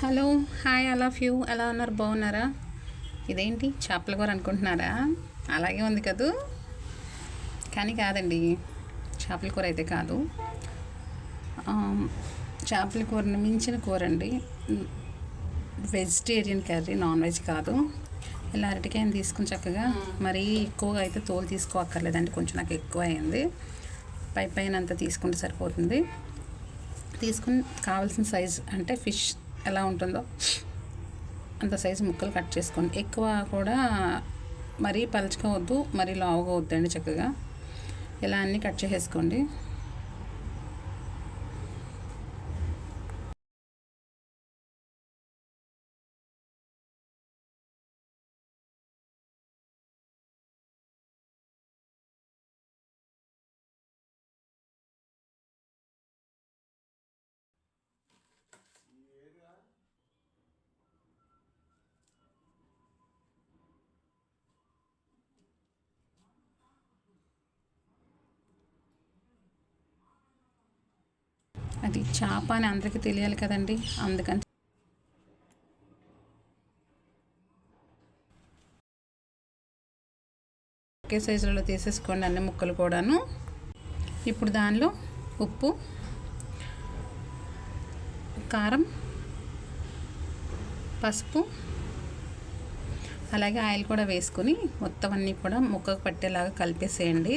Hello hi I love you. ఎలా ఉన్నారు? బాగున్నారా? ఇదేంటి? చేపల కూర అనుకుంటున్నారా? అలాగే ఉంది కదూ? కానీ కాదండి చేపల కూర అయితే కాదు. చేపల కూరని మించిన కూర అండి. వెజిటేరియన్ కర్రీ నాన్ వెజ్ కాదు. ఇలా అరటికాయని తీసుకుని చక్కగా మరీ ఎక్కువగా అయితే తోలు తీసుకోక్కర్లేదండి కొంచెం నాకు ఎక్కువ అయింది. పై పైన అంతా తీసుకుంటే సరిపోతుంది. తీసుకుని కావాల్సిన సైజ్ అంటే ఫిష్ ఎలా ఉంటుందో అంత సైజు ముక్కలు కట్ చేసుకోండి. ఎక్కువ కూడా మరీ పలుచుకోవద్దు మరీ లావుగా వద్దండి చక్కగా. ఇలా అన్నీ కట్ చేసేసుకోండి. అది చేప అని అందరికీ తెలియాలి కదండి. అందుకని ఒకే సైజులలో తీసేసుకోండి అన్ని ముక్కలు కూడాను. ఇప్పుడు దానిలో ఉప్పు కారం పసుపు అలాగే ఆయిల్ కూడా వేసుకొని మొత్తం అన్నీ కూడా ముక్కకు పట్టేలాగా కలిపేసేయండి.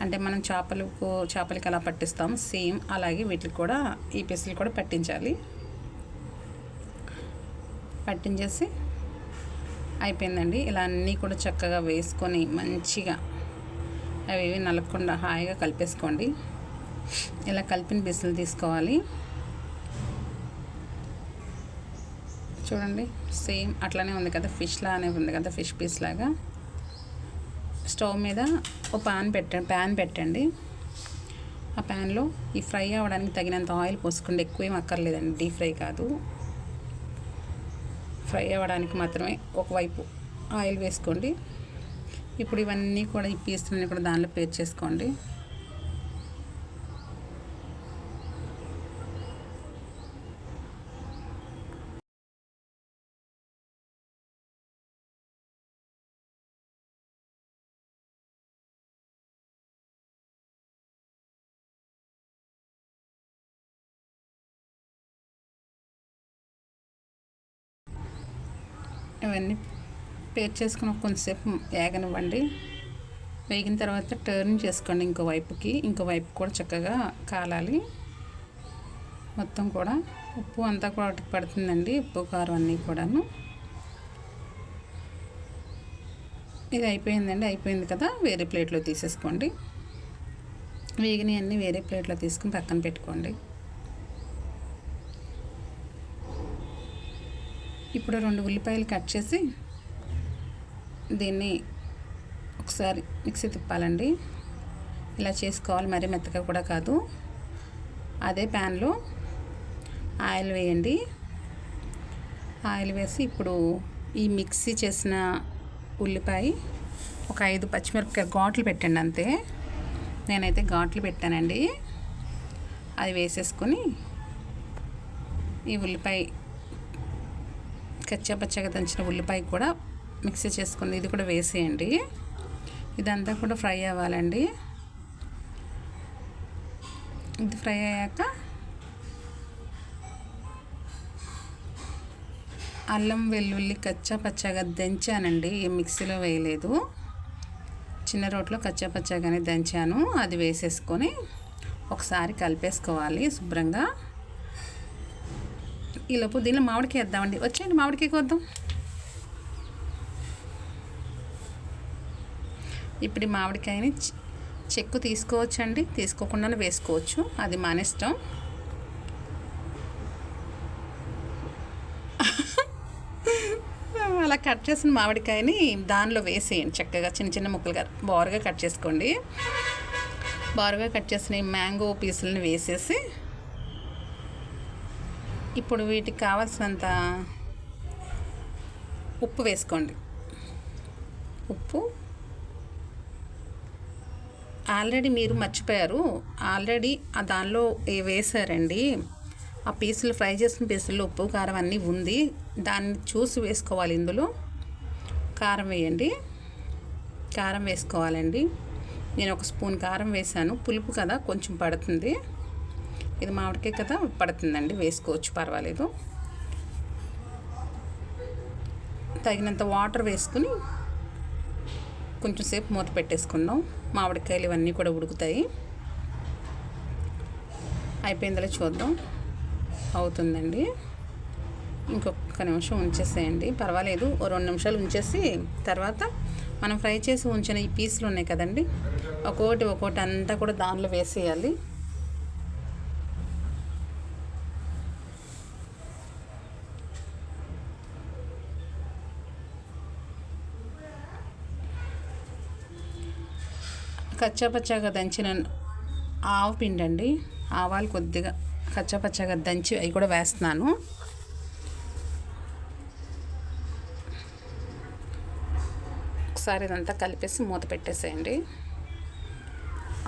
అంటే మనం చేపలకు చేపలకి ఎలా పట్టిస్తాం? సేమ్ అలాగే వీటికి కూడా ఈ పీసులు కూడా పట్టించాలి. పట్టించేసి అయిపోయిందండి. ఇలా అన్నీ కూడా చక్కగా వేసుకొని మంచిగా అవి ఏవి నలగకుండా హాయిగా కలిపేసుకోండి. ఇలా కలిపిన బిసులు తీసుకోవాలి. చూడండి సేమ్ అట్లానే ఉంది కదా ఫిష్ లానే ఉంది కదా ఫిష్ పీస్ లాగా. స్టవ్ మీద ఒక పాన్ పెట్టండి ప్యాన్ పెట్టండి. ఆ ప్యాన్లో ఈ ఫ్రై అవ్వడానికి తగినంత ఆయిల్ పోసుకోండి ఎక్కువ ఏం అక్కర్లేదండి. డీప్ ఫ్రై కాదు. ఫ్రై అవ్వడానికి మాత్రమే ఒకవైపు ఆయిల్ వేసుకోండి. ఇప్పుడు ఇవన్నీ కూడా ఈ పీసులన్నీ కూడా దానిలో పేర్ చేసుకోండి. ఇవన్నీ పేర్ చేసుకుని కొంచెంసేపు వేగనివ్వండి. వేగిన తర్వాత టర్న్ చేసుకోండి ఇంకో వైపుకి. ఇంకో వైపు కూడా చక్కగా కాలాలి. మొత్తం కూడా ఉప్పు అంతా కూడా పడుతుందండి ఉప్పు కారం అన్నీ కూడాను. ఇది అయిపోయిందండి అయిపోయింది కదా? వేరే ప్లేట్లో తీసేసుకోండి. వేగినవి అన్నీ వేరే ప్లేట్లో తీసుకుని పక్కన పెట్టుకోండి. ఇప్పుడు రెండు ఉల్లిపాయలు కట్ చేసి దీన్ని ఒకసారి మిక్సీ తిప్పాలండి. ఇలా చేసుకోవాలి మరీ మెత్తగా కూడా కాదు. అదే ప్యాన్లో ఆయిల్ వేయండి. ఆయిల్ వేసి ఇప్పుడు ఈ మిక్సీ చేసిన ఉల్లిపాయ ఒక ఐదు పచ్చిమిరపకాయ ఘాట్లు పెట్టండి అంతే. నేనైతే ఘాట్లు పెట్టానండి. అది వేసేసుకొని ఈ ఉల్లిపాయ కచ్చా పచ్చగా దంచిన ఉల్లిపాయ కూడా మిక్సీ చేసుకుంది ఇది కూడా వేసేయండి. ఇదంతా కూడా ఫ్రై అవ్వాలండి. ఇది ఫ్రై అయ్యాక అల్లం వెల్లుల్లి కచ్చా పచ్చగా దంచానండి. ఏ మిక్సీలో వేయలేదు. చిన్న రోట్లో కచ్చా పచ్చగానే దంచాను. అది వేసేసుకొని ఒకసారి కలిపేసుకోవాలి శుభ్రంగా. ఈలోపు దీనిలో మామిడికాయ వేద్దామండి. వచ్చేయండి మామిడికాయ వద్దాం ఇప్పుడు మామిడికాయని చెక్కు చెక్కు తీసుకోవచ్చండి. తీసుకోకుండా వేసుకోవచ్చు. అది మన ఇష్టం. అలా కట్ చేసిన మామిడికాయని దానిలో వేసేయండి చక్కగా చిన్న చిన్న ముక్కలుగా. బారుగా కట్ చేసుకోండి. బారుగా కట్ చేసిన మ్యాంగో పీసులని వేసేసి ఇప్పుడు వీటికి కావాల్సినంత ఉప్పు వేసుకోండి. ఉప్పు. ఆల్రెడీ మీరు మర్చిపోయారు. ఆల్రెడీ ఆ దానిలో ఏ వేసారండి? ఆ పీసులు ఫ్రై చేసిన పీసుల్లో ఉప్పు కారం అన్నీ ఉంది. దాన్ని చూసి వేసుకోవాలి ఇందులో. కారం వేయండి. కారం వేసుకోవాలండి. నేను ఒక స్పూన్ కారం వేసాను పులుపు కదా కొంచెం పడుతుంది. ఇది మామిడికాయ కదా పడుతుందండి వేసుకోవచ్చు పర్వాలేదు. తగినంత వాటర్ వేసుకుని కొంచెం సేపు మూత పెట్టేసుకుందాం మామిడికాయలు ఇవన్నీ కూడా ఉడుకుతాయి. అయిపోయిందిలే చూద్దాం. అవుతుందండి. ఇంకొక నిమిషం ఉంచేసేయండి. పర్వాలేదు ఓ రెండు నిమిషాలు ఉంచేసి తర్వాత మనం ఫ్రై చేసి ఉంచిన ఈ పీసులు ఉన్నాయి కదండి ఒక్కొక్కటి ఒక్కొక్కటి అంతా కూడా దానిలో వేసేయాలి. కచ్చపచ్చగా దంచిన ఆవు పిండి అండి ఆవాలు కొద్దిగా కచ్చాపచ్చాగా దంచి అవి కూడా వేస్తున్నాను. ఒకసారి ఇదంతా కలిపేసి మూత పెట్టేసేయండి.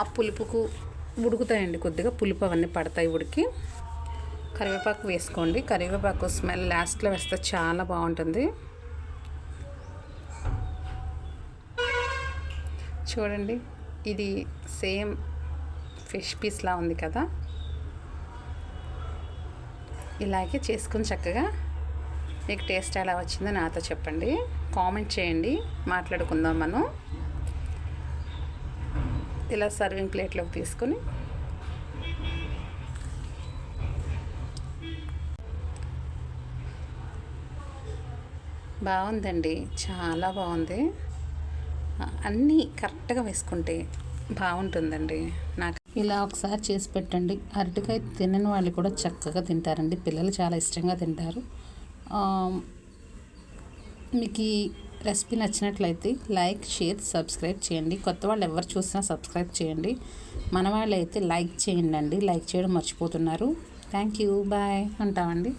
ఆ పులుపుకు ఉడుకుతాయండి కొద్దిగా. పులుపు అవన్నీ పడతాయి ఉడికి. కరివేపాకు వేసుకోండి. కరివేపాకు స్మెల్ లాస్ట్లో వేస్తే చాలా బాగుంటుంది. చూడండి. ఇది సేమ్ ఫిష్ పీస్లా ఉంది కదా? ఇలాగే చేసుకుని చక్కగా మీకు టేస్ట్ ఎలా వచ్చిందో నాతో చెప్పండి. కామెంట్ చేయండి. మాట్లాడుకుందాం మనం. ఇలా సర్వింగ్ ప్లేట్లోకి తీసుకొని బాగుందండి. చాలా బాగుంది. అన్నీ కరెక్ట్గా వేసుకుంటే బాగుంటుందండి. నాకు ఇలా ఒకసారి చేసి పెట్టండి. అరటికాయ తినని వాళ్ళు కూడా చక్కగా తింటారండి. పిల్లలు చాలా ఇష్టంగా తింటారు. మీకు ఈ రెసిపీ నచ్చినట్లయితే లైక్ షేర్ సబ్స్క్రైబ్ చేయండి. కొత్త వాళ్ళు ఎవరు చూసినా సబ్స్క్రైబ్ చేయండి. మన వాళ్ళు అయితే లైక్ చేయండి అండి. లైక్ చేయడం మర్చిపోతున్నారు. Thank you. బాయ్. అంటామండి